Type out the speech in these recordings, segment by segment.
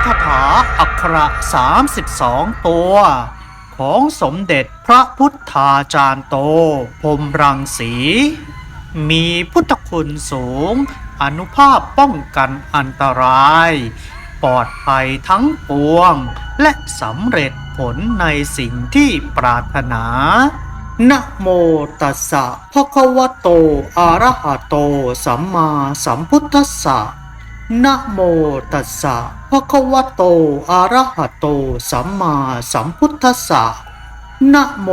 อักขระ 32 ตัว ของสมเด็จพระพุทธาจารย์โต พรมรังสี มีพุทธคุณสูง อนุภาพป้องกันอันตราย ปลอดภัยทั้งปวง และสำเร็จผลในสิ่งที่ปรารถนานะโมตัสสะภะคะวะโต อะระหะโต สัมมาสัมพุทธัสสะ นะโมตัสสะภะคะวะโต อะระหะโต สัมมาสัมพุทธัสสะนะโม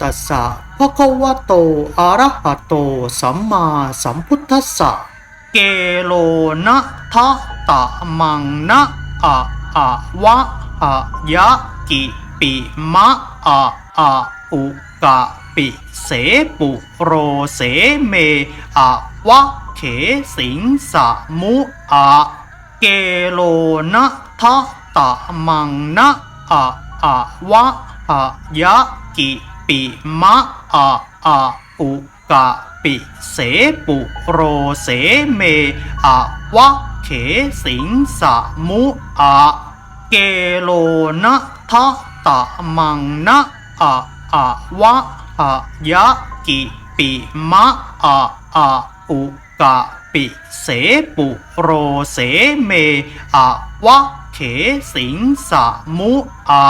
ตัสสะภะคะวะโต อะระหะโต สัมมาสัมพุทธัสสะ เกโลนะทะตะมังนะอะอะวะหะยะกิปิมะอะอะอุกะปิเสปุโรเสเมอะวะ เขสิงสะมุอะเกโลนะทะตะมังนะอะอะวะหะยะกิปิมะอะอะอุกะปิเสปุโรเสเมอะวะเขสิงสะมุอะเกโลนะทะตะมังนะอะอะวะหะยะกิปิมะอะอะอุ กะปิเสปุโรเสเมอะวะเขสิงสะมุอะ